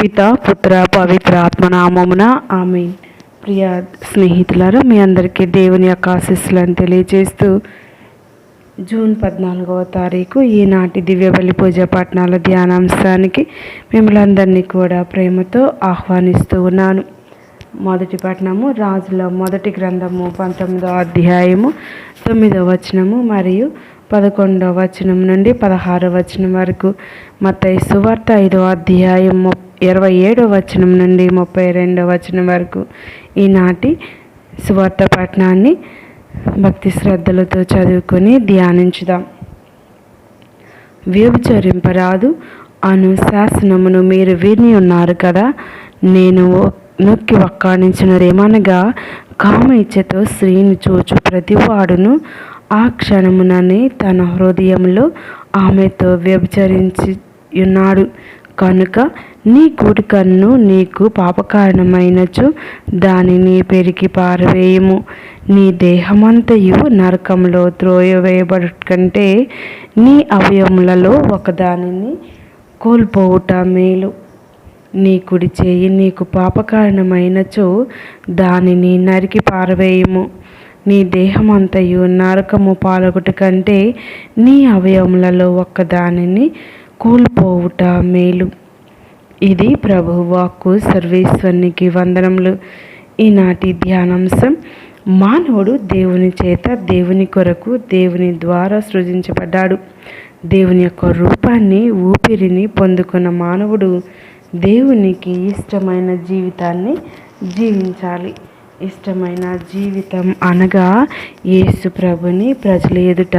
పిత పుత్ర పవిత్ర ఆత్మనామమున ఆమె ప్రియ స్నేహితులారా మీ అందరికీ దేవుని యొక్క ఆశీస్సులను తెలియజేస్తూ జూన్ పద్నాలుగవ తారీఖు ఈనాటి దివ్య బలి పూజ పట్టణాల ధ్యానాంశానికి మిమ్మల్ని అందరినీ కూడా ప్రేమతో ఆహ్వానిస్తూ ఉన్నాను. మొదటి పట్టణము రాజుల మొదటి గ్రంథము పంతొమ్మిదవ అధ్యాయము తొమ్మిదవ వచనము మరియు పదకొండవ వచనం నుండి పదహారవ వచనం వరకు మత సువార్త ఐదవ అధ్యాయం ఇరవై ఏడో వచనం నుండి ముప్పై రెండో వచనం వరకు ఈనాటి సువార్త పట్టణాన్ని భక్తి శ్రద్ధలతో చదువుకొని ధ్యానించుదాం. వ్యభిచరింపరాదు అను శాసనమును మీరు విని ఉన్నారు కదా? నేను నొక్కి వక్కాణించినదేమనగా కామ ఇచ్చతో స్త్రీని చూచు ప్రతివాడును. ఆ క్షణముననే తన హృదయంలో ఆమెతో వ్యభిచరించి ఉన్నాడు కనుక నీ కుడి కన్ను నీకు పాపకారణమైనచు దానిని పెరిగి పారవేయము. నీ దేహమంతయు నరకంలో త్రోయవేయబడు కంటే నీ అవయములలో ఒకదానిని కోల్పోవుట మేలు. నీ కుడి చేయి నీకు పాపకారణమైనచో దానిని నరికి పారవేయము. నీ దేహమంతయు నరకము పాలగుట కంటే నీ అవయములలో ఒక్కదానిని కోల్పోవుట మేలు. ఇది ప్రభు వాక్కు సర్వేశ్వరునికి వందనములు. ఈనాటి ధ్యానాంశం మానవుడు దేవుని చేత దేవుని కొరకు దేవుని ద్వారా సృజించబడ్డాడు. దేవుని యొక్క రూపాన్ని ఊపిరిని పొందుకున్న మానవుడు దేవునికి ఇష్టమైన జీవితాన్ని జీవించాలి. ఇష్టమైన జీవితం అనగా యేసు ప్రభుని ప్రజల ఎదుట.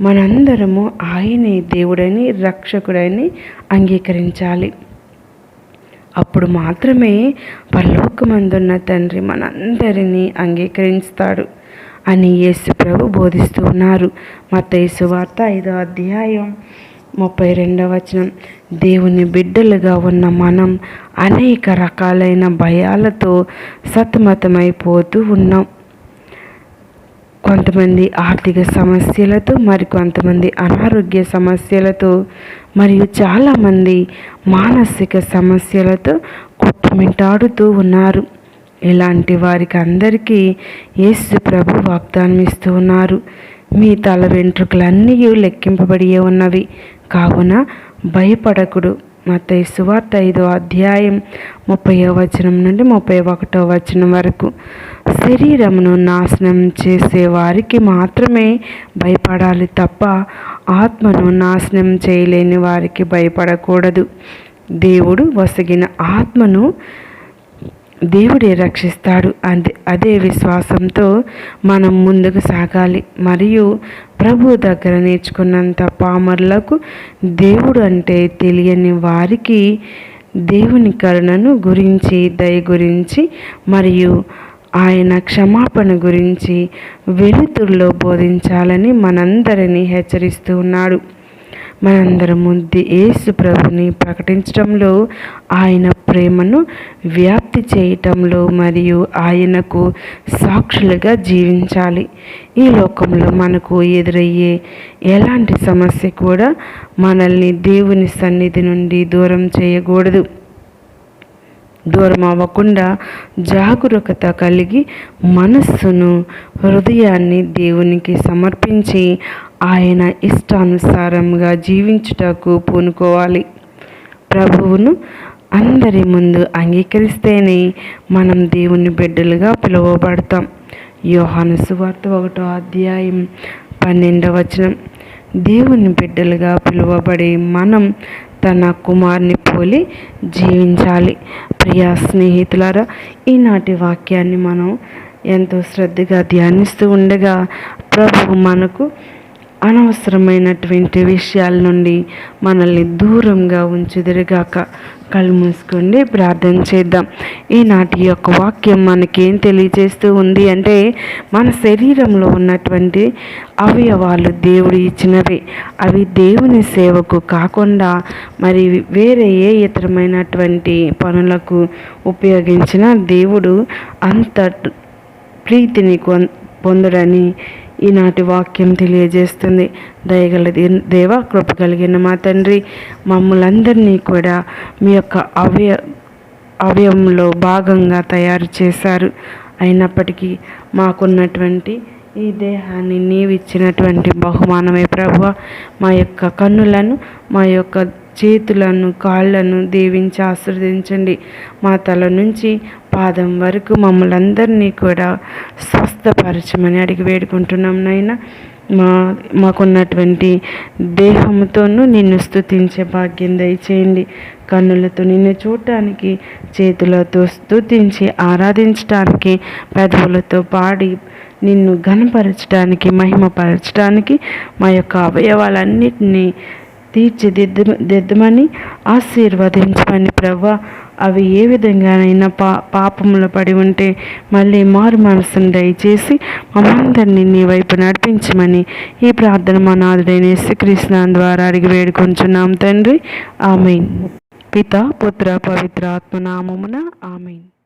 మనందరము ఆయనే దేవుడని రక్షకుడని అంగీకరించాలి. అప్పుడు మాత్రమే పరలోకమందున్న తండ్రి మనందరినీ అంగీకరిస్తాడు అని యేసు ప్రభు బోధిస్తూ ఉన్నారు. మత వార్త ఐదో అధ్యాయం. ముప్పై రెండవ వచనం. దేవుని బిడ్డలుగా ఉన్న మనం అనేక రకాలైన భయాలతో సతమతమైపోతూ ఉన్నాం. కొంతమంది ఆర్థిక సమస్యలతో మరి కొంతమంది అనారోగ్య సమస్యలతో మరియు చాలామంది మానసిక సమస్యలతో కుట్టుమిటాడుతూ ఉన్నారు. ఇలాంటి వారికి అందరికీ యేసు ప్రభు వాగ్దానం ఇస్తూ ఉన్నారు. మీ తల వెంట్రుకలన్నీ లెక్కింపబడి ఉన్నవి. కావున భయపడకుడు. మతయ్య సువార్త ఐదో అధ్యాయం ముప్పై వచనం నుండి ముప్పై ఒకటో వచనం వరకు. శరీరమును నాశనం చేసే వారికి మాత్రమే భయపడాలి తప్ప ఆత్మను నాశనం చేయలేని వారికి భయపడకూడదు. దేవుడు వసగిన ఆత్మను దేవుడే రక్షిస్తాడు. అదే. అదే విశ్వాసంతో మనం ముందుకు సాగాలి. మరియు ప్రభు దగ్గర నేర్చుకున్నంత పామర్లకు దేవుడు అంటే తెలియని వారికి దేవుని కరుణను గురించి దయ గురించి మరియు ఆయన క్షమాపణ గురించి వెలుతురులో బోధించాలని మనందరినీ హెచ్చరిస్తూ ఉన్నాడు. మనందరము యేసు ప్రభుని ప్రకటించడంలో ఆయన ప్రేమను వ్యాప్తి చేయటంలో మరియు ఆయనకు సాక్షులుగా జీవించాలి. ఈ లోకంలో మనకు ఎదురయ్యే ఎలాంటి సమస్య కూడా మనల్ని దేవుని సన్నిధి నుండి దూరం చేయకూడదు. దూరం అవ్వకుండా జాగరూకత కలిగి మనస్సును హృదయాన్ని దేవునికి సమర్పించి ఆయన ఇష్టానుసారంగా జీవించుటకు పూనుకోవాలి. ప్రభువును అందరి ముందు అంగీకరిస్తేనే మనం దేవుని బిడ్డలుగా పిలువబడతాం. యోహాను సువార్త ఒకటో అధ్యాయం పన్నెండవ వచనం. దేవుని బిడ్డలుగా పిలువబడే మనం తన కుమార్ని పోలి జీవించాలి. ప్రియా స్నేహితులారా ఈనాటి వాక్యాన్ని మనం ఎంతో శ్రద్ధగా ధ్యానిస్తూ ఉండగా ప్రభు మనకు అనవసరమైనటువంటి విషయాల నుండి మనల్ని దూరంగా ఉంచుదిరిగాక. కళ్ళు మూసుకోండి ప్రార్థన చేద్దాం. ఈనాటి యొక్క వాక్యం మనకేం తెలియజేస్తూ ఉంది అంటే మన శరీరంలో ఉన్నటువంటి అవయవాలు దేవుడు ఇచ్చినవి. అవి దేవుని సేవకు కాకుండా మరి వేరే ఏ ఇతరమైనటువంటి పనులకు ఉపయోగించిన దేవుడు అంత ప్రీతిని పొందడని ఈనాటి వాక్యం తెలియజేస్తుంది. దయగల దేవ కృప కలిగిన మా తండ్రి మమ్మలందరినీ కూడా మీ యొక్క అవయ అవయంలో భాగంగా తయారు చేశారు. అయినప్పటికీ మాకున్నటువంటి ఈ దేహాన్ని నీవిచ్చినటువంటి బహుమానమే ప్రభు మా యొక్క కన్నులను మా యొక్క చేతులను కాళ్ళను దీవించి ఆశీర్వదించండి. మా తల నుంచి పాదం వరకు మమ్మల్ని అందరినీ కూడా స్వస్థపరచమని అడిగి వేడుకుంటున్నాం నాయన. మా మాకున్నటువంటి దేహంతోనూ నిన్ను స్థుతించే భాగ్యం దయచేయండి. కన్నులతో నిన్ను చూడటానికి చేతులతో స్తుతించి ఆరాధించటానికి పెదవులతో పాడి నిన్ను ఘనపరచడానికి మహిమపరచడానికి మా యొక్క అవయవాలన్నిటినీ తీర్చిదిద్దమని దిద్దమని ఆశీర్వదించమని ప్రవ్వ. అవి ఏ విధంగానైనా పా పాపములో పడి ఉంటే మళ్ళీ మారు మనసును దయచేసి మమ్మందరినీ నీ వైపు నడిపించమని ఈ ప్రార్థన మా నాథుడైన శ్రీకృష్ణ ద్వారా అడిగి వేడుకొంచున్నాం తండ్రి. ఆమెన్. పిత పుత్ర పవిత్ర ఆత్మనామమున ఆమెన్.